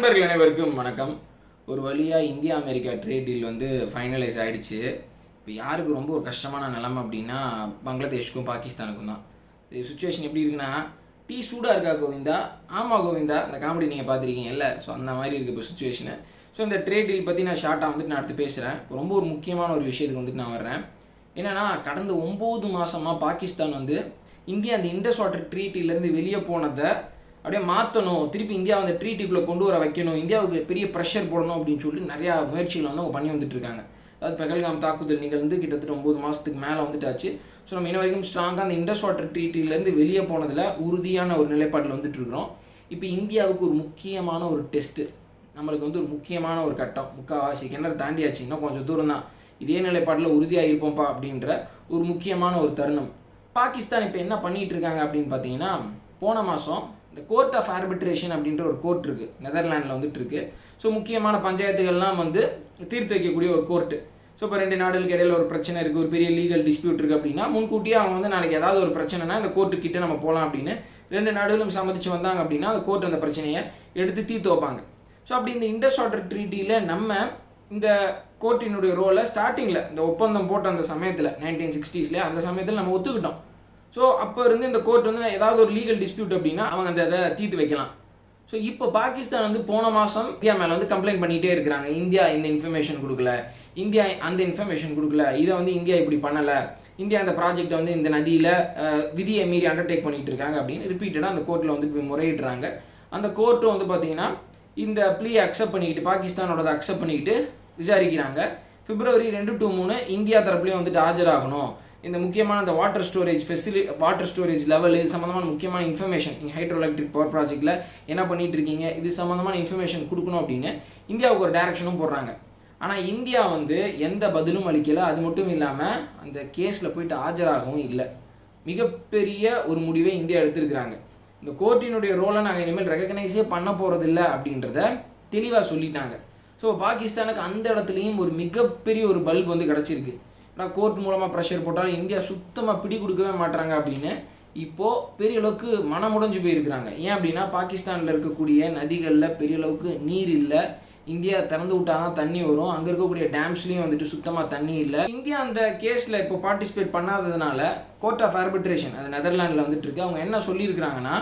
நண்பர்கள் அனைவருக்கும் வணக்கம். ஒரு வழியாக இந்தியா அமெரிக்கா ட்ரேட் டீல் வந்து ஃபைனலைஸ் ஆகிடுச்சு இப்போ யாருக்கு ரொம்ப ஒரு கஷ்டமான நிலமை அப்படின்னா பங்களாதேஷ்க்கும் பாகிஸ்தானுக்கும் தான். இது சுச்சுவேஷன் எப்படி இருக்குன்னா டீ சூடாக இருக்கா கோவிந்தா? ஆமாம் கோவிந்தா அந்த காமெடி நீங்கள் பார்த்துருக்கீங்கல்ல. ஸோ அந்த மாதிரி இருக்குது இப்போ சுச்சுவேஷனு ஸோ இந்த ட்ரேட் டீல் பற்றி நான் ஷார்ட்டாக வந்துட்டு நான் அடுத்து பேசுகிறேன் ரொம்ப ஒரு முக்கியமான ஒரு விஷயத்துக்கு வந்துட்டு நான் வர்றேன். என்னென்னா கடந்த ஒம்பது மாதமாக பாகிஸ்தான் வந்து இந்தியா அந்த இண்டஸ் வாட்டர் ட்ரீட்டிலேருந்து வெளியே போனதை அப்படியே மாற்றணும் திருப்பி இந்தியா அந்த ட்ரீட்டிக்குள்ளே கொண்டு வர வைக்கணும். இந்தியாவுக்கு பெரிய ப்ரெஷர் போடணும் அப்படின்னு சொல்லி நிறையா முயற்சிகள் வந்து அவங்க பண்ணி வந்துட்டு இருக்காங்க அதாவது பெகல்காம் தாக்குதல் நிகழ்ந்து கிட்டத்தட்ட ஒம்பது மாதத்துக்கு மேலே வந்துட்டாச்சு. ஸோ நம்ம இன்ன வரைக்கும் ஸ்ட்ராங்காக அந்த இண்டஸ் வாட்டர் ட்ரீட்டிலேருந்து வெளியே போனதில் உறுதியான ஒரு நிலைப்பாட்டில் வந்துட்டு இருக்கிறோம் இப்போ இந்தியாவுக்கு ஒரு முக்கியமான ஒரு டெஸ்ட்டு நம்மளுக்கு வந்து ஒரு முக்கியமான ஒரு கட்டம். முக்கால்வாசி கிணறு தாண்டியாச்சு. இன்னும் கொஞ்சம் தூரம் தான் இதே நிலைப்பாட்டில் உறுதியாக இருப்போம்ப்பா அப்படின்ற ஒரு முக்கியமான ஒரு தருணம். பாகிஸ்தான் இப்போ என்ன பண்ணிகிட்டு இருக்காங்க அப்படின்னு பார்த்தீங்கன்னா போன மாதம் இந்த கோர்ட் ஆஃப் ஆர்பிட்ரேஷன் அப்படின்ற ஒரு கோர்ட் இருக்குது நெதர்லாண்டில் வந்துட்டு இருக்கு ஸோ முக்கியமான பஞ்சாயத்துகள்லாம் வந்து தீர்த்து வைக்கக்கூடிய ஒரு கோர்ட்டு ஸோ இப்போ ரெண்டு நாடுகளுக்கு இடையில ஒரு பிரச்சனை இருக்குது ஒரு பெரிய லீகல் டிஸ்பியூட் இருக்குது அப்படின்னா முன்கூட்டியே அவங்க வந்து நாளைக்கு ஏதாவது ஒரு பிரச்சனைனா இந்த கோர்ட்டு கிட்ட நம்ம போகலாம் அப்படின்னு ரெண்டு நாடுகளும் சம்மதிச்சு வந்தாங்க அப்படின்னா அந்த கோர்ட் அந்த பிரச்சனையை எடுத்து தீர்த்து வைப்பாங்க. ஸோ அப்படி இந்த இண்டஸ் ஆர்டர் ட்ரீட்டியில் நம்ம இந்த கோர்ட்டினுடைய ரோலை ஸ்டார்டிங்கில் இந்த ஒப்பந்தம் போட்ட அந்த சமயத்தில் நைன்டீன் சிக்ஸ்டீஸ்லேயே அந்த சமயத்தில் நம்ம ஒத்துக்கிட்டோம். ஸோ அப்போ இருந்து இந்த கோர்ட் வந்து ஏதாவது ஒரு லீகல் டிஸ்பியூட் அப்படின்னா அவங்க அந்த இதை தீர்த்து வைக்கலாம். ஸோ இப்போ பாகிஸ்தான் வந்து போன மாதம் இந்தியா மேலே வந்து கம்ப்ளைண்ட் பண்ணிகிட்டே இருக்கிறாங்க. இந்தியா இந்த இன்ஃபர்மேஷன் கொடுக்கல. இந்தியா அந்த இன்ஃபர்மேஷன் கொடுக்கல. இதை வந்து இந்தியா இப்படி பண்ணலை. இந்தியா அந்த ப்ராஜெக்டை வந்து இந்த நதியில் விதியை மீறி அண்டர்டேக் பண்ணிட்டு இருக்காங்க அப்படின்னு ரிப்பீட்டடாக அந்த கோர்ட்டில் வந்து இப்போ முறையிடுறாங்க. அந்த கோர்ட்டும் வந்து பார்த்தீங்கன்னா இந்த ப்ளீ அக்செப்ட் பண்ணிக்கிட்டு பாகிஸ்தானோட அக்செப்ட் பண்ணிக்கிட்டு விசாரிக்கிறாங்க. பிப்ரவரி ரெண்டு டு மூணு இந்தியா தரப்புலேயும் வந்துட்டு ஆஜராகணும். இந்த முக்கியமான இந்த water storage facility water storage level இது சம்மந்தமான முக்கியமான இன்ஃபர்மேஷன் நீங்கள் ஹைட்ரோ எலக்ட்ரிக் பவர் ப்ராஜெக்ட்டில் என்ன பண்ணிட்டு இருக்கீங்க? இது சம்மந்தமான இன்ஃபர்மேஷன் கொடுக்கணும் அப்படின்னு இந்தியாவுக்கு ஒரு டைரக்ஷனும் போடுறாங்க. ஆனால் இந்தியா வந்து எந்த பதிலும் அளிக்கலை. அது மட்டும் இல்லாமல் அந்த கேஸில் போயிட்டு ஆஜராகவும் இல்லை. மிகப்பெரிய ஒரு முடிவை இந்தியா எடுத்திருக்கிறாங்க. இந்த கோர்ட்டினுடைய ரோலை நாங்கள் இனிமேல் ரெகக்னைஸே பண்ண போகிறதில்ல அப்படின்றத தெளிவாக சொல்லிட்டாங்க. ஸோ பாகிஸ்தானுக்கு அந்த இடத்துலையும் ஒரு மிகப்பெரிய ஒரு பல்ப் வந்து கிடச்சிருக்கு. ஆனால் கோர்ட் மூலமாக ப்ரெஷர் போட்டாலும் இந்தியா சுத்தமாக பிடி கொடுக்கவே மாட்டுறாங்க அப்படின்னு இப்போது பெரிய அளவுக்கு மனமுடைஞ்சு போயிருக்கிறாங்க. ஏன் அப்படின்னா பாகிஸ்தானில் இருக்கக்கூடிய நதிகளில் பெரிய அளவுக்கு நீர் இல்லை. இந்தியா திறந்து விட்டால் தான் தண்ணி வரும். அங்கே இருக்கக்கூடிய டேம்ஸ்லேயும் வந்துட்டு சுத்தமாக தண்ணி இல்லை. இந்தியா அந்த கேஸில் இப்போ பார்ட்டிசிபேட் பண்ணாததுனால கோர்ட் ஆஃப் ஆர்பிட்ரேஷன் அது நெதர்லாண்டில் வந்துட்டு இருக்கு அவங்க என்ன சொல்லியிருக்கிறாங்கன்னா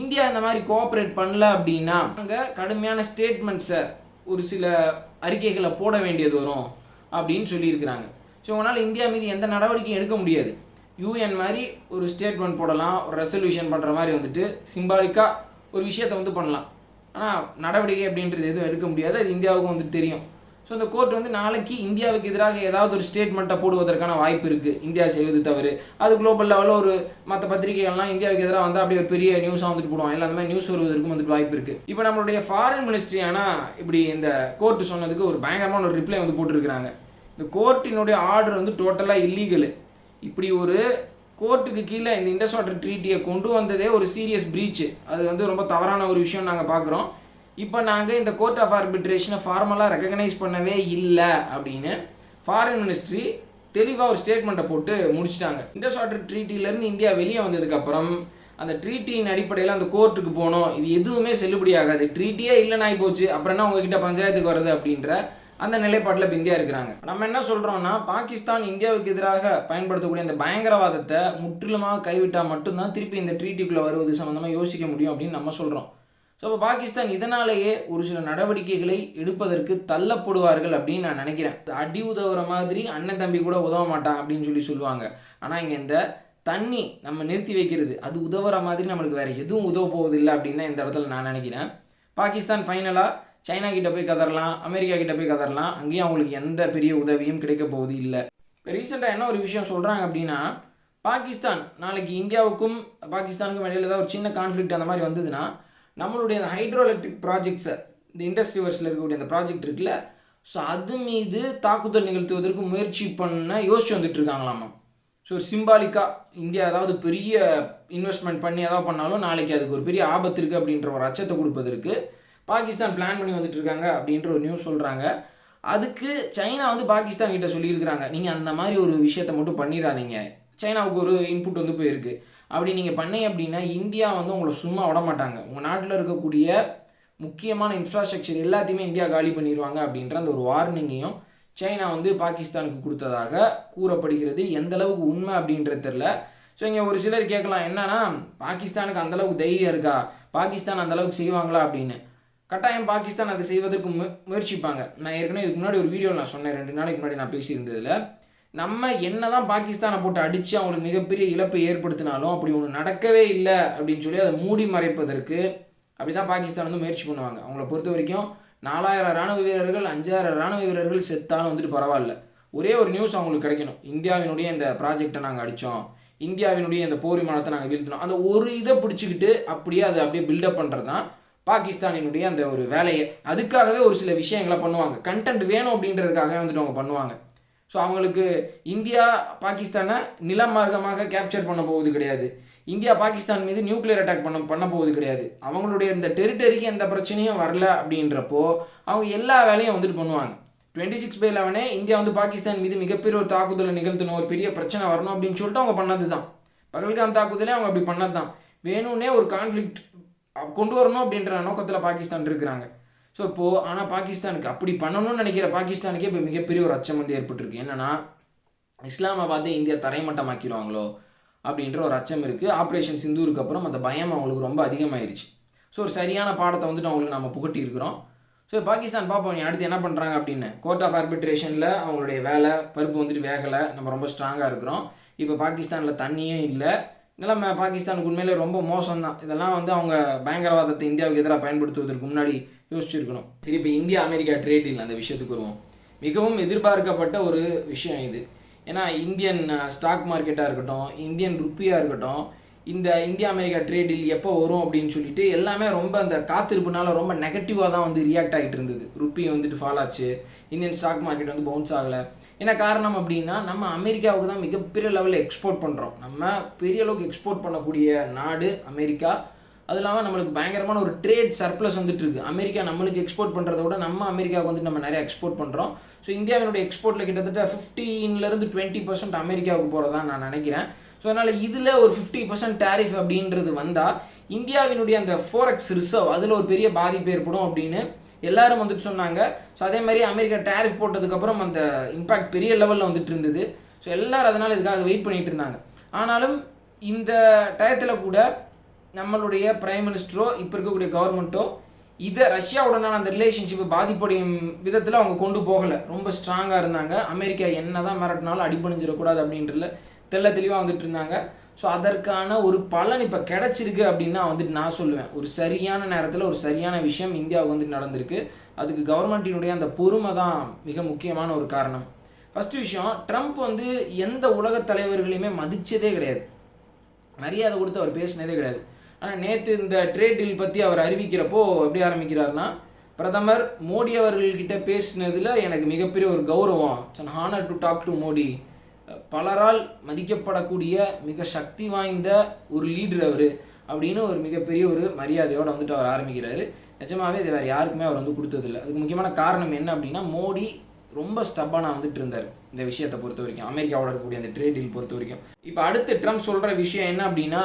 இந்தியா இந்த மாதிரி கோஆப்ரேட் பண்ணல அப்படின்னா அங்கே கடுமையான ஸ்டேட்மெண்ட்ஸை ஒரு சில அறிக்கைகளை போட வேண்டியது வரும் அப்படின்னு சொல்லியிருக்கிறாங்க. ஸோ உங்களால் இந்தியா மீது எந்த நடவடிக்கையும் எடுக்க முடியாது. யூஎன் மாதிரி ஒரு ஸ்டேட்மெண்ட் போடலாம் ஒரு ரெசல்யூஷன் பண்ணுற மாதிரி வந்துட்டு சிம்பாலிக்காக ஒரு விஷயத்தை வந்து பண்ணலாம். ஆனால் நடவடிக்கை அப்படின்றது எதுவும் எடுக்க முடியாது அது இந்தியாவுக்கும் வந்துட்டு தெரியும். ஸோ இந்த கோர்ட் வந்து நாளைக்கு இந்தியாவுக்கு எதிராக ஏதாவது ஒரு ஸ்டேட்மெண்ட்டை போடுவதற்கான வாய்ப்பு இருக்குது இந்தியா செய்வது தவறு. அது குளோபல் லெவலில் ஒரு மற்ற பத்திரிகைகள்லாம் இந்தியாவுக்கு எதிராக வந்து அப்படியே ஒரு பெரிய நியூஸாக வந்துட்டு போடுவாங்க. இல்லை அந்த மாதிரி நியூஸ் வருவதற்கும் வந்துட்டு வாய்ப்பு இருக்குது இப்போ நம்மளுடைய ஃபாரின் மினிஸ்ட்ரி ஆனால் இப்படி இந்த கோர்ட்டு சொன்னதுக்கு ஒரு பயங்கரமான ஒரு ரிப்ளை வந்து போட்டிருக்கிறாங்க. இந்த கோர்ட்டினுடைய ஆர்டர் வந்து டோட்டலாக இல்லீகலு இப்படி ஒரு கோர்ட்டுக்கு கீழே இந்த இண்டஸ் வாட்டர் ட்ரீட்டியை கொண்டு வந்ததே ஒரு சீரியஸ் ப்ரீச்சு அது வந்து ரொம்ப தவறான ஒரு விஷயம் நாங்கள் பார்க்குறோம் இப்போ நாங்கள் இந்த கோர்ட் ஆஃப் ஆர்பிட்ரேஷனை ஃபார்மலாக ரெக்கக்னைஸ் பண்ணவே இல்லை அப்படின்னு ஃபாரின் மினிஸ்ட்ரி தெளிவாக ஒரு ஸ்டேட்மெண்ட்டை போட்டு முடிச்சிட்டாங்க. இண்டஸ் வாட்டர் ட்ரீட்டிலேருந்து இந்தியா வெளியே வந்ததுக்கப்புறம் அந்த ட்ரீட்டியின் அடிப்படையில் அந்த கோர்ட்டுக்கு போகணும் இது எதுவுமே செல்லுபடியாகாது. ட்ரீட்டியே இல்லைன்னு ஆகி போச்சு. அப்புறம் என்ன உங்ககிட்ட பஞ்சாயத்துக்கு வருது அப்படின்ற அந்த நிலைப்பாட்டில் இப்போ இந்தியா இருக்கிறாங்க. நம்ம என்ன சொல்கிறோம்னா பாகிஸ்தான் இந்தியாவுக்கு எதிராக பயன்படுத்தக்கூடிய அந்த பயங்கரவாதத்தை முற்றிலுமாக கைவிட்டால் மட்டும்தான் திருப்பி இந்த ட்ரீட்டிக்குள்ளே வருவது சம்மந்தமாக யோசிக்க முடியும் அப்படின்னு நம்ம சொல்கிறோம் ஸோ இப்போ பாகிஸ்தான் இதனாலேயே ஒரு சில நடவடிக்கைகளை எடுப்பதற்கு தள்ளப்படுவார்கள் அப்படின்னு நான் நினைக்கிறேன். அடி உதவுற மாதிரி அண்ணன் தம்பி கூட உதவ மாட்டான் அப்படின்னு சொல்லி சொல்லுவாங்க. ஆனால் இங்கே இந்த தண்ணி நம்ம நிறுத்தி வைக்கிறது அது உதவுற மாதிரி நம்மளுக்கு வேறு எதுவும் உதவ போவதில்லை அப்படின்னு தான் இந்த இடத்துல நான் நினைக்கிறேன். பாகிஸ்தான் ஃபைனலாக சைனா கிட்ட போய் கதறலாம் அமெரிக்கா கிட்ட போய் கதறலாம் அங்கேயும் அவங்களுக்கு எந்த பெரிய உதவியும் கிடைக்க போவது இல்லை. இப்போ ரீசெண்டாக என்ன ஒரு விஷயம் சொல்கிறாங்க அப்படின்னா பாகிஸ்தான் நாளைக்கு இந்தியாவுக்கும் பாகிஸ்தானுக்கும் இடையில ஏதாவது ஒரு சின்ன கான்ஃப்ளிக்ட் அந்த மாதிரி வந்ததுன்னா நம்மளுடைய அந்த ஹைட்ரோ எலக்ட்ரிக் ப்ராஜெக்ட்ஸை இந்த இண்டஸ்ட்ரி வர்ஸில் இருக்கக்கூடிய அந்த ப்ராஜெக்ட் இருக்குல்ல ஸோ அது மீது தாக்குதல் நிகழ்த்துவதற்கு முயற்சி பண்ண யோசிச்சு வந்துட்டு இருக்காங்களாமா? ஸோ ஒரு சிம்பாலிக்காக இந்தியா ஏதாவது பெரிய இன்வெஸ்ட்மெண்ட் பண்ணி ஏதாவது பண்ணாலும் நாளைக்கு அதுக்கு ஒரு பெரிய ஆபத்து இருக்குது அப்படின்ற ஒரு அச்சத்தை கொடுப்பதற்கு பாகிஸ்தான் பிளான் பண்ணி வந்துட்டு இருக்காங்க அப்படின்ற ஒரு நியூஸ் சொல்கிறாங்க அதுக்கு சைனா வந்து பாகிஸ்தான் கிட்ட சொல்லியிருக்கிறாங்க. நீங்கள் அந்த மாதிரி ஒரு விஷயத்தை மட்டும் பண்ணிடாதீங்க சைனாவுக்கு ஒரு இன்புட் வந்து போயிருக்கு. அப்படி நீங்கள் பண்ணீங்க அப்படின்னா இந்தியா வந்து உங்களை சும்மா விட மாட்டாங்க. உங்கள் நாட்டில் இருக்கக்கூடிய முக்கியமான இன்ஃப்ராஸ்ட்ரக்சர் எல்லாத்தையுமே இந்தியா காலி பண்ணிடுவாங்க அப்படின்ற அந்த ஒரு வார்னிங்கையும் சைனா வந்து பாகிஸ்தானுக்கு கொடுத்ததாக கூறப்படுகிறது. எந்த அளவுக்கு உண்மை அப்படின்றது தெரில ஸோ இங்கே ஒரு சிலர் கேட்கலாம். என்னன்னா பாகிஸ்தானுக்கு அந்த அளவுக்கு தைரியம் இருக்கா? பாகிஸ்தான் அந்த அளவுக்கு செய்வாங்களா அப்படின்னு. கட்டாயம் பாகிஸ்தான் அதை செய்வதற்கு மு முயற்சிப்பாங்க. நான் ஏற்கனவே இதுக்கு முன்னாடி ஒரு வீடியோவில் நான் சொன்னேன். ரெண்டு நாளைக்கு முன்னாடி நான் பேசியிருந்ததில் நம்ம என்ன தான் பாகிஸ்தானை போட்டு அடித்து அவங்களுக்கு மிகப்பெரிய இழப்பை ஏற்படுத்தினாலும் அப்படி ஒன்று நடக்கவே இல்லை அப்படின்னு சொல்லி அதை மூடி மறைப்பதற்கு அப்படி தான் பாகிஸ்தான் வந்து முயற்சி பண்ணுவாங்க. அவங்கள பொறுத்த வரைக்கும் நாலாயிரம் ராணுவ வீரர்கள் அஞ்சாயிரம் ராணுவ வீரர்கள் செத்தாலும் வந்துட்டு பரவாயில்ல. ஒரே ஒரு நியூஸ் அவங்களுக்கு கிடைக்கணும். இந்தியாவினுடைய இந்த ப்ராஜெக்டை நாங்கள் அடித்தோம் இந்தியாவினுடைய இந்த போர் விமானத்தை நாங்கள் வீழ்த்தினோம். அந்த ஒரு இதை பிடிச்சிக்கிட்டு அப்படியே அதை அப்படியே பில்டப் பண்ணுறது தான் பாகிஸ்தானினுடைய அந்த ஒரு வேலையை அதுக்காகவே ஒரு சில விஷயங்களை பண்ணுவாங்க. கண்டென்ட் வேணும் அப்படின்றதுக்காக வந்துட்டு அவங்க பண்ணுவாங்க. ஸோ அவங்களுக்கு இந்தியா பாகிஸ்தானை நிலமார்க்கமாக கேப்சர் பண்ண போவது கிடையாது. இந்தியா பாகிஸ்தான் மீது நியூக்ளியர் அட்டாக் பண்ண பண்ண போவது கிடையாது. அவங்களுடைய இந்த டெரிட்டரிக்கு எந்த பிரச்சனையும் வரல அப்படின்றப்போ அவங்க எல்லா வேலையும் வந்துட்டு பண்ணுவாங்க. டுவெண்ட்டி சிக்ஸ் பை லெவனே இந்தியா வந்து பாகிஸ்தான் மீது மிகப்பெரிய ஒரு தாக்குதலை நிகழ்த்தணும் ஒரு பெரிய பிரச்சனை வரணும் அப்படின்னு சொல்லிட்டு அவங்க பண்ணது தான் பகல்காம் தாக்குதலே அவங்க அப்படி பண்ணது தான் வேணும்னே ஒரு கான்ஃப்ளிக்ட் கொண்டு வரணும் அப்படின்ற நோக்கத்தில் பாகிஸ்தான் இருக்கிறாங்க. ஸோ இப்போது ஆனால் பாகிஸ்தானுக்கு அப்படி பண்ணணும்னு நினைக்கிற பாகிஸ்தானுக்கே இப்போ மிகப்பெரிய ஒரு அச்சம் வந்து ஏற்பட்டிருக்கு. என்னென்னா இஸ்லாமாபாத்தை இந்தியா தரைமட்டமாக்கிடுவாங்களோ அப்படின்ற ஒரு அச்சம் இருக்குது ஆப்ரேஷன் சிந்தூருக்கு அப்புறம் அந்த பயம் அவங்களுக்கு ரொம்ப அதிகமாயிருச்சு. ஸோ ஒரு சரியான பாடத்தை வந்துட்டு அவங்களுக்கு நம்ம புகட்டி இருக்கிறோம் ஸோ பாகிஸ்தான் பார்ப்போம் நீ அடுத்து என்ன பண்ணுறாங்க அப்படின்னு. கோர்ட் ஆஃப் ஆர்பிட்ரேஷனில் அவங்களுடைய வேலை பருப்பு வந்துட்டு வேகலை. நம்ம ரொம்ப ஸ்ட்ராங்காக இருக்கிறோம். இப்போ பாகிஸ்தானில் தண்ணியும் இல்லை. நிலைமை பாகிஸ்தானுக்கு உண்மையிலே ரொம்ப மோசம்தான். இதெல்லாம் வந்து அவங்க பயங்கரவாதத்தை இந்தியாவுக்கு எதிராக பயன்படுத்துவதற்கு முன்னாடி யோசிச்சிருக்கணும். சரி இப்போ இந்தியா அமெரிக்கா ட்ரேட் டீல் அந்த விஷயத்துக்கு வருவோம். மிகவும் எதிர்பார்க்கப்பட்ட ஒரு விஷயம் இது. ஏன்னா இந்தியன் ஸ்டாக் மார்க்கெட்டாக இருக்கட்டும் இந்தியன் ருப்பியாக இருக்கட்டும் இந்த இந்தியா அமெரிக்கா ட்ரேடில் எப்போ வரும் அப்படின்னு சொல்லிட்டு எல்லாமே ரொம்ப அந்த காத்திருப்புனால ரொம்ப நெகட்டிவாக தான் வந்து ரியாக்ட் ஆகிட்டு இருந்தது. ருப்பி வந்துட்டு ஃபால் ஆச்சு. இந்தியன் ஸ்டாக் மார்க்கெட் வந்து பவுன்ஸ் ஆகலை. என்ன காரணம் அப்படின்னா நம்ம அமெரிக்காவுக்கு தான் மிகப்பெரிய லெவலில் எக்ஸ்போர்ட் பண்ணுறோம் நம்ம பெரிய அளவுக்கு எக்ஸ்போர்ட் பண்ணக்கூடிய நாடு அமெரிக்கா. அது இல்லாமல் நம்மளுக்கு பயங்கரமான ஒரு ட்ரேட் சர்ப்ளஸ் வந்துட்டு இருக்கு. அமெரிக்கா நம்மளுக்கு எக்ஸ்போர்ட் பண்ணுறத விட நம்ம அமெரிக்காவுக்கு வந்து நம்ம நிறைய எக்ஸ்போர்ட் பண்ணுறோம் ஸோ இந்தியாவினுடைய எக்ஸ்போர்ட்டில் கிட்டத்தட்ட ஃபிஃப்டீன்லேருந்து டுவெண்ட்டி பர்சன்ட் அமெரிக்காவுக்கு போகிறதா நான் நினைக்கிறேன். ஸோ அதனால் இதில் ஒரு ஃபிஃப்டி பர்சன்ட் டேரிஃப் அப்படின்றது வந்தால் இந்தியாவினுடைய அந்த ஃபோரெக்ஸ் ரிசர்வ் அதில் ஒரு பெரிய பாதிப்பு ஏற்படும் அப்படின்னு எல்லாரும் வந்துட்டு சொன்னாங்க. ஸோ அதே மாதிரி அமெரிக்கா டேரிஃப் போட்டதுக்கப்புறம் அந்த இம்பாக்ட் பெரிய லெவலில் வந்துட்டு இருந்தது. ஸோ எல்லாரும் அதனால் இதுக்காக வெயிட் பண்ணிட்டு இருந்தாங்க. ஆனாலும் இந்த டயத்தில் கூட நம்மளுடைய பிரைம் மினிஸ்டரோ இப்போ இருக்கக்கூடிய கவர்மெண்ட்டோ இதை ரஷ்யாவுடனான அந்த ரிலேஷன்ஷிப்பை பாதிப்படையும் விதத்தில் அவங்க கொண்டு போகலை. ரொம்ப ஸ்ட்ராங்காக இருந்தாங்க. அமெரிக்கா என்ன தான் மிரட்டினாலும் அடிபணிஞ்சிடக்கூடாது அப்படின்றதுல தெள்ள தெளிவாக வந்துட்டு இருந்தாங்க. ஸோ அதற்கான ஒரு பலன் இப்போ கிடச்சிருக்கு அப்படின்னு தான் வந்துட்டு நான் சொல்லுவேன். ஒரு சரியான நேரத்தில் ஒரு சரியான விஷயம் இந்தியாவுக்கு வந்துட்டு நடந்திருக்கு. அதுக்கு கவர்மெண்ட்டினுடைய அந்த பொறுமை தான் மிக முக்கியமான ஒரு காரணம். ஃபஸ்ட்டு விஷயம் ட்ரம்ப் வந்து எந்த உலகத் தலைவர்களையுமே மதித்ததே கிடையாது. மரியாதை கொடுத்து அவர் பேசினதே கிடையாது. ஆனால் நேற்று இந்த ட்ரேட் டீல் பற்றி அவர் அறிவிக்கிறப்போ எப்படி ஆரம்பிக்கிறாருன்னா பிரதமர் மோடி அவர்கள்கிட்ட பேசினதில் எனக்கு மிகப்பெரிய ஒரு கௌரவம். It's an honour to talk to Modi. பலரால் மதிக்கப்படக்கூடிய மிக சக்தி வாய்ந்த ஒரு லீடர் அவர் அப்படின்னு ஒரு மிகப்பெரிய ஒரு மரியாதையோடு வந்துட்டு அவர் ஆரம்பிக்கிறாரு. நிஜமாவே இது வேறு யாருக்குமே அவர் வந்து கொடுத்ததில்ல. அதுக்கு முக்கியமான காரணம் என்ன அப்படின்னா மோடி ரொம்ப ஸ்டப்பானாக வந்துட்டு இருந்தார் இந்த விஷயத்தை பொறுத்த வரைக்கும். அமெரிக்காவோட இருக்கக்கூடிய அந்த ட்ரேட் டீல் பொறுத்த வரைக்கும். இப்போ அடுத்து ட்ரம்ப் சொல்கிற விஷயம் என்ன அப்படின்னா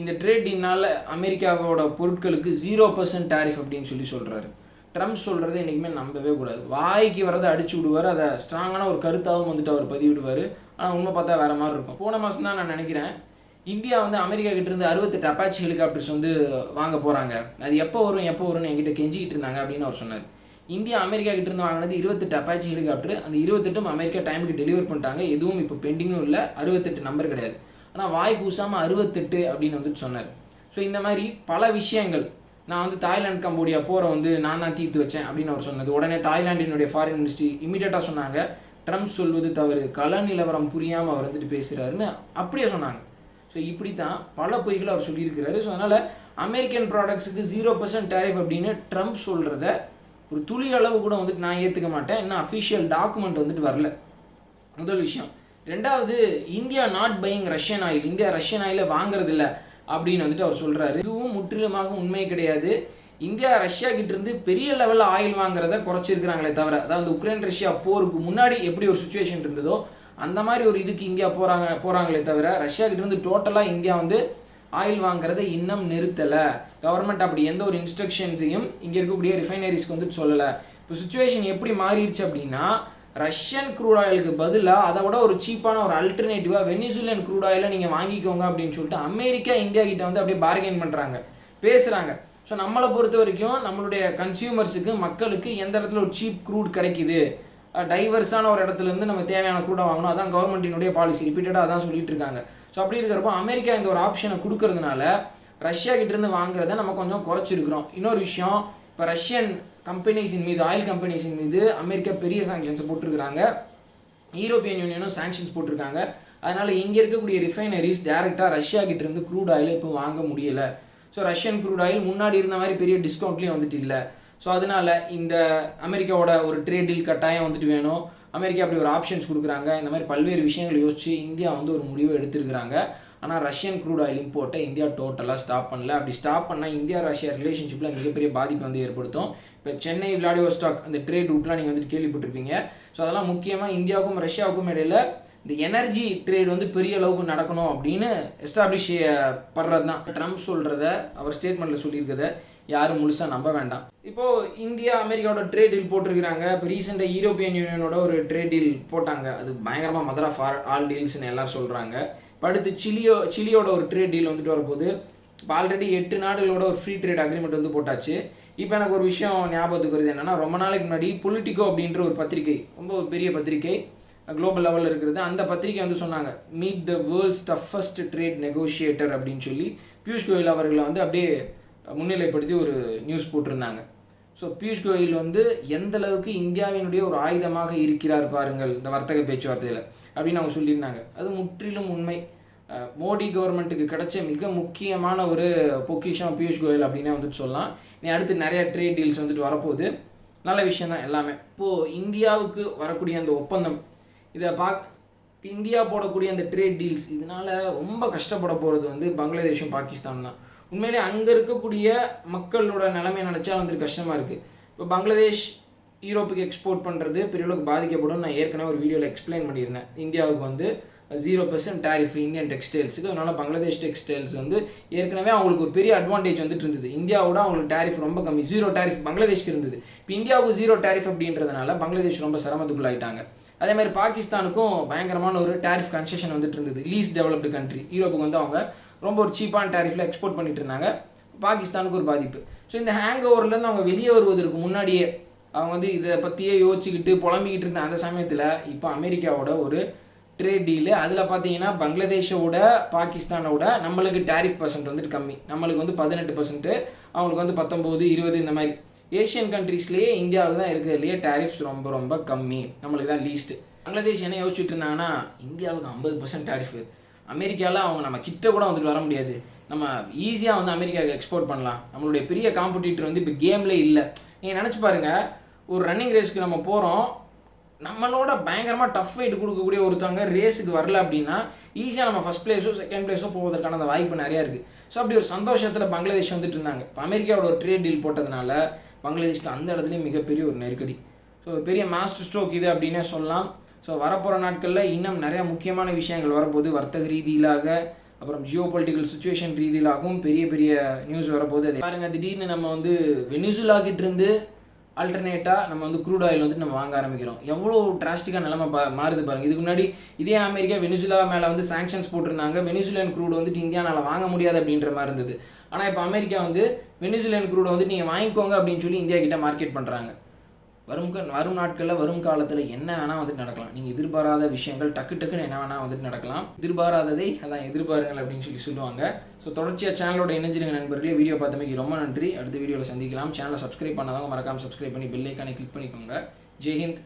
இந்த ட்ரேட் டீல்னால அமெரிக்காவோட பொருட்களுக்கு ஜீரோ பர்சன்ட் டேரிஃப் அப்படின்னு சொல்லி சொல்கிறாரு ட்ரம்ப் சொல்கிறத என்றைக்குமே நம்பவே கூடாது. வாய்க்கு வரதை அடிச்சு விடுவார். அதை ஸ்ட்ராங்கான ஒரு கருத்தாகவும் வந்துட்டு அவர் பதிவிடுவார். ஆனால் உண்மை பார்த்தா வேறு மாதிரி இருக்கும். போன மாதம் தான் நான் நினைக்கிறேன் இந்தியா வந்து அமெரிக்கா கிட்ட இருந்து அறுபத்தெட்டு அப்பாச்சி ஹெலிகாப்டர்ஸ் வந்து வாங்க போகிறாங்க அது எப்போ வரும் எப்போ வரும்னு என்கிட்ட கெஞ்சிக்கிட்டு இருந்தாங்க அப்படின்னு அவர் சொன்னார். இந்தியா அமெரிக்கா கிட்ட இருந்து வாங்கினது இருபத்தெட்டு அப்பாச்சி ஹெலிகாப்டர் அந்த இருபத்தெட்டும் அமெரிக்கா டைமுக்கு டெலிவர் பண்ணிட்டாங்க. எதுவும் இப்போ பெண்டிங்கும் இல்லை. அறுபத்தெட்டு நம்பர் கிடையாது. ஆனால் வாய் கூசாமல் அறுபத்தெட்டு அப்படின்னு வந்துட்டு சொன்னார். ஸோ இந்த மாதிரி பல விஷயங்கள் நான் வந்து தாய்லாந்து கம்போடியா போகிற வந்து நான் தான் தீர்த்து வச்சேன் அப்படின்னு அவர் சொன்னது. உடனே தாய்லாண்டினுடைய ஃபாரின் மினிஸ்ட்ரி இமீடியட்டாக சொன்னாங்க ட்ரம்ப் சொல்வது தவறு. கள நிலவரம் புரியாமல் அவர் வந்துட்டு பேசுகிறாருன்னு அப்படியே சொன்னாங்க. ஸோ இப்படி தான் பல பொய்களை அவர் சொல்லியிருக்கிறாரு. ஸோ அதனால் அமெரிக்கன் ப்ராடக்ட்ஸுக்கு ஜீரோ பர்சன்ட் டேரிஃப் அப்படின்னு ட்ரம்ப் சொல்கிறத ஒரு துளி அளவு கூட வந்துட்டு நான் ஏற்றுக்க மாட்டேன். இன்னும் அஃபிஷியல் டாக்குமெண்ட் வந்துட்டு வரல. முதல் விஷயம். ரெண்டாவது India not buying Russian oil India Russian ஆயிலை வாங்குறதில்ல. அப்படின்னு வந்துட்டு அவர் சொல்கிறாரு இதுவும் முற்றிலுமாக உண்மை கிடையாது. இந்தியா ரஷ்யா கிட்ட இருந்து பெரிய லெவலில் ஆயில் வாங்குறத குறைச்சிருக்கிறாங்களே தவிர அதாவது உக்ரைன் ரஷ்யா போருக்கு முன்னாடி எப்படி ஒரு சுச்சுவேஷன் இருந்ததோ அந்த மாதிரி ஒரு இதுக்கு இந்தியா போகிறாங்க போகிறாங்களே தவிர ரஷ்யா கிட்ட இருந்து டோட்டலாக இந்தியா வந்து ஆயில் வாங்குறதை இன்னும் நிறுத்தலை. கவர்மெண்ட் அப்படி எந்த ஒரு இன்ஸ்ட்ரக்ஷன்ஸையும் இங்கே இருக்கக்கூடிய ரிஃபைனரிஸ்க்கு வந்துட்டு சொல்லலை. இப்போ சுச்சுவேஷன் எப்படி மாறிடுச்சு அப்படின்னா ரஷ்யன் க்ரூட் ஆயிலுக்கு பதிலாக அதை விட ஒரு சீப்பான ஒரு அல்டர்னேட்டிவாக வெனிசுலன் க்ரூட் ஆயிலை நீங்கள் வாங்கிக்கோங்க அப்படின்னு சொல்லிட்டு அமெரிக்கா இந்தியா கிட்ட வந்து அப்படியே பார்கெயின் பண்ணுறாங்க பேசுகிறாங்க ஸோ நம்மளை பொறுத்த வரைக்கும் நம்மளுடைய கன்சியூமர்ஸுக்கு மக்களுக்கு எந்த இடத்துல ஒரு சீப் க்ரூட் கிடைக்குது? டைவர்ஸான ஒரு இடத்துலேருந்து நம்ம தேவையான க்ரூடை வாங்கணும். அதான் கவர்மெண்ட்டினுடைய பாலிசி ரிப்பீட்டடாக அதான் சொல்லிட்டு இருக்காங்க. ஸோ அப்படி இருக்கிறப்போ அமெரிக்கா இந்த ஒரு ஆப்ஷனை கொடுக்கறதுனால ரஷ்யா கிட்டேருந்து வாங்குறத நம்ம கொஞ்சம் குறைச்சிருக்கிறோம். இன்னொரு விஷயம் இப்போ ரஷ்யன் கம்பெனிஸின் மீது ஆயில் கம்பெனிஸின் மீது அமெரிக்கா பெரிய சாங்ஷன்ஸ் போட்டிருக்கிறாங்க. யூரோப்பியன் யூனியனும் சாங்ஷன்ஸ் போட்டிருக்காங்க. அதனால் இங்கே இருக்கக்கூடிய ரிஃபைனரிஸ் டேரெக்டாக ரஷ்யா கிட்டேருந்து க்ரூட் ஆயிலை இப்போ வாங்க முடியலை. ஸோ ரஷ்யன் க்ரூட் ஆயில் முன்னாடி இருந்த மாதிரி பெரிய டிஸ்கவுண்ட்லேயும் வந்துட்டு இல்லை. ஸோ அதனால இந்த அமெரிக்காவோட ஒரு ட்ரேட் டீல் கட்டாயம் வந்துட்டு வேணும். அமெரிக்கா அப்படி ஒரு ஆப்ஷன்ஸ் கொடுக்குறாங்க. இந்த மாதிரி பல்வேறு விஷயங்கள் யோசித்து இந்தியா வந்து ஒரு முடிவை எடுத்திருக்கிறாங்க. ஆனால் ரஷ்யன் க்ரூட் ஆயில் இம்போர்ட்டை இந்தியா டோட்டலாக ஸ்டாப் பண்ணல. அப்படி ஸ்டாப் பண்ணால் இந்தியா ரஷ்யா ரிலேஷன்ஷிப்பில் மிகப்பெரிய பாதிப்பு வந்து ஏற்படுத்தும். இப்போ சென்னை விளாடிவோஸ்டாக் அந்த ட்ரேட் ரூட்லாம் நீங்கள் வந்துட்டு கேள்விப்பட்டிருப்பீங்க. ஸோ அதெல்லாம் முக்கியமாக இந்தியாவுக்கும் ரஷ்யாவுக்கும் இடையில் இந்த எனர்ஜி ட்ரேட் வந்து பெரிய அளவுக்கு நடக்கணும் அப்படின்னு எஸ்டாப்ளிஷ் படுறது தான் ட்ரம்ப் சொல்கிறத அவர் ஸ்டேட்மெண்ட்டில் சொல்லியிருக்கிறத யாரும் முழுசாக நம்ப வேண்டாம். இப்போது இந்தியா அமெரிக்காவோட ட்ரேட் டீல் போட்டிருக்கிறாங்க. இப்போ ரீசெண்டாக யூரோப்பியன் யூனியனோட ஒரு ட்ரேட் டீல் போட்டாங்க. அது பயங்கரமாக மதர் ஆஃப் ஆல் டீல்ஸ்னு எல்லாரும் சொல்கிறாங்க இப்போ அடுத்து சிலியோ சிலியோட ஒரு ட்ரேட் டீல் வந்துட்டு வரப்போகுது. இப்போ ஆல்ரெடி எட்டு நாடுகளோட ஒரு ஃப்ரீ ட்ரேட் அக்ரிமெண்ட் வந்து போட்டாச்சு. இப்போ எனக்கு ஒரு விஷயம் ஞாபகத்துக்கு வருது என்னென்னா ரொம்ப நாளைக்கு முன்னாடி பொலிட்டிகோ அப்படின்ற ஒரு பத்திரிகை ரொம்ப ஒரு பெரிய பத்திரிகை குளோபல் லெவலில் இருக்கிறது அந்த பத்திரிகை வந்து சொன்னாங்க meet the world's toughest trade negotiator அப்படின்னு சொல்லி பியூஷ் கோயல் அவர்களை வந்து அப்படியே முன்னிலைப்படுத்தி ஒரு நியூஸ் போட்டிருந்தாங்க. ஸோ பியூஷ் கோயல் வந்து எந்த அளவுக்கு இந்தியாவினுடைய ஒரு ஆயுதமாக இருக்கிறார் பாருங்கள் இந்த வர்த்தக பேச்சுவார்த்தையில் அப்படின்னு அவங்க சொல்லியிருந்தாங்க. அது முற்றிலும் உண்மை. மோடி கவர்மெண்ட்டுக்கு கிடைச்ச மிக முக்கியமான ஒரு பொக்கிஷம் பியூஷ் கோயல் அப்படின்னே வந்துட்டு சொல்லலாம். நீ அடுத்து நிறைய ட்ரேட் டீல்ஸ் வந்துட்டு வரப்போகுது. நல்ல விஷயம் தான் எல்லாமே. இப்போது இந்தியாவுக்கு வரக்கூடிய அந்த ஒப்பந்தம் இதை பாக் இந்தியா போடக்கூடிய அந்த ட்ரேட் டீல்ஸ் இதனால ரொம்ப கஷ்டப்பட போகிறது வந்து பங்களாதேஷும் பாகிஸ்தான் தான். உண்மையிலே அங்கே இருக்கக்கூடிய மக்களோட நிலைமை நினச்சா வந்துட்டு கஷ்டமாக இருக்குது இப்போ பங்களாதேஷ் யூரோப்புக்கு எக்ஸ்போர்ட் பண்ணுறது பெரிய அளவுக்கு பாதிக்கப்படும். நான் ஏற்கனவே ஒரு வீடியோவில் எக்ஸ்பிளைன் பண்ணியிருந்தேன். இந்தியாவுக்கு வந்து ஜீரோ பர்சன்ட் டேரிஃப் இந்தியன் டெக்ஸ்டைல்ஸுக்கு அதனால் பங்களாதேஷ் டெக்ஸ்டைல்ஸ் வந்து ஏற்கனவே அவங்களுக்கு ஒரு பெரிய அட்வான்டேஜ் வந்துட்டு இருந்தது. இந்தியாவோட அவங்களுக்கு டேரிஃப் ரொம்ப கம்மி. ஜீரோ டேரிஃப் பங்களாதேஷ்க்கு இருந்தது. இப்போ இந்தியாவுக்கு ஜீரோ டேரிஃப் அப்படின்றதுனால பங்களாதேஷ் ரொம்ப சிரமத்துக்குள்ளாயிட்டாங்க. அதே மாதிரி பாகிஸ்தானுக்கும் பயங்கரமான ஒரு டேரிஃப் கன்செஷன் வந்துட்டு இருந்தது. லீஸ்ட் டெவலப்டு கண்ட்ரி யூரோப்புக்கு வந்து அவங்க ரொம்ப ஒரு சீப்பான டேரிஃபில் எக்ஸ்போர்ட் பண்ணிட்டு இருந்தாங்க. பாகிஸ்தானுக்கு ஒரு பாதிப்பு. ஸோ இந்த ஹேங் ஓவர்லேருந்து அவங்க வெளியே வருவதற்கு முன்னாடியே அவங்க வந்து இதை பற்றியே யோசிச்சுக்கிட்டு புலம்பிக்கிட்டு இருந்த அந்த சமயத்தில் இப்போ அமெரிக்காவோட ஒரு ட்ரேட் டீலு அதில் பார்த்தீங்கன்னா பங்களாதேஷோட பாகிஸ்தானோட நம்மளுக்கு டேரிஃப் பர்சன்ட் வந்துட்டு கம்மி. நம்மளுக்கு வந்து பதினெட்டு பர்சன்ட்டு அவங்களுக்கு வந்து பத்தொம்போது இருபது இந்த மாதிரி. ஏஷியன் கண்ட்ரீஸ்லேயே இந்தியாவுக்கு தான் இருக்கிறதுலையே டேரிஃப்ஸ் ரொம்ப ரொம்ப கம்மி. நம்மளுக்கு தான் லீஸ்ட்டு பங்களாதேஷ் என்ன யோசிச்சுட்டு இருந்தாங்கன்னா இந்தியாவுக்கு ஐம்பது பர்சன்ட் டேரிஃபு அமெரிக்காவில் அவங்க நம்ம கிட்ட கூட வந்துட்டு வர முடியாது. நம்ம ஈஸியாக வந்து அமெரிக்காவுக்கு எக்ஸ்போர்ட் பண்ணலாம். நம்மளுடைய பெரிய காம்படிட்டர் வந்து இப்போ கேம்லேயே இல்லை. நீங்கள் நினச்சி பாருங்கள் ஒரு ரன்னிங் ரேஸ்க்கு நம்ம போகிறோம் நம்மளோட பயங்கரமாக டஃப் ஃபைட் கொடுக்கக்கூடிய ஒருத்தவங்க ரேஸுக்கு வரல அப்படின்னா ஈஸியாக நம்ம ஃபஸ்ட் பிளேஸோ செகண்ட் பிளேஸோ போவதற்கான அந்த வாய்ப்பு நிறையா இருக்குது ஸோ அப்படி ஒரு சந்தோஷத்தில் பங்களாதேஷ் வந்துட்டு இருந்தாங்க. இப்போ அமெரிக்காவோட ஒரு ட்ரேட் டீல் போட்டதுனால பங்களாதேஷ்க்கு அந்த இடத்துலையும் மிகப்பெரிய ஒரு நெருக்கடி. ஸோ பெரிய மாஸ்டர் ஸ்ட்ரோக் இது அப்படின்னே சொல்லலாம். ஸோ வரப்போகிற நாட்களில் இன்னும் நிறையா முக்கியமான விஷயங்கள் வரப்போகுது. வர்த்தக ரீதியிலாக அப்புறம் ஜியோ பொலிட்டிக்கல் சுச்சுவேஷன் ரீதியிலாகவும் பெரிய பெரிய நியூஸ் வரப்போகுது. அது திடீர்னு நம்ம வந்து வெனிசுலா இருந்து அல்டர்னேட்டாக நம்ம வந்து க்ரூட் ஆயில் வந்து நம்ம வாங்க ஆரம்பிக்கிறோம். எவ்வளோ டிராஸ்டிக்காக நிலமை பா மாறுது பாருங்கள் இதுக்கு முன்னாடி இதே அமெரிக்கா வெனிசுலா மேலே வந்து சாங்ஷன்ஸ் போட்டிருந்தாங்க. வெனிசுலன் க்ரூட் வந்துட்டு இந்தியானால வாங்க முடியாது அப்படின்ற மாதிரி இருந்தது. ஆனால் இப்போ அமெரிக்கா வந்து வெனிசுலன் க்ரூடை வந்து நீங்கள் வாங்கிக்கோங்க அப்படின்னு சொல்லி இந்தியா கிட்ட மார்க்கெட் பண்ணுறாங்க வரும் வரும் நாட்களில் வரும் காலத்தில் என்ன வேணால் வந்துட்டு நடக்கலாம். நீங்கள் எதிர்பாராத விஷயங்கள் டக்கு டக்குன்னு என்ன வேணால் வந்துட்டு நடக்கலாம். எதிர்பாராததை அதான் எதிர்பாருங்கள் அப்படின்னு சொல்லி சொல்லுவாங்க. ஸோ தொடர்ச்சியாக சேனலோட இணைஞ்சிருங்க நண்பர்களே. வீடியோ பார்த்தமைக்கு ரொம்ப நன்றி. அடுத்த வீடியோவில் சந்திக்கலாம். சேனலை சப்ஸ்கிரைப் பண்ணாதவங்க மறக்காம சப்ஸ்கிரைப் பண்ணி பெல்லைக்கானே கிளிக் பண்ணிக்கோங்க. ஜெய்ஹிந்த்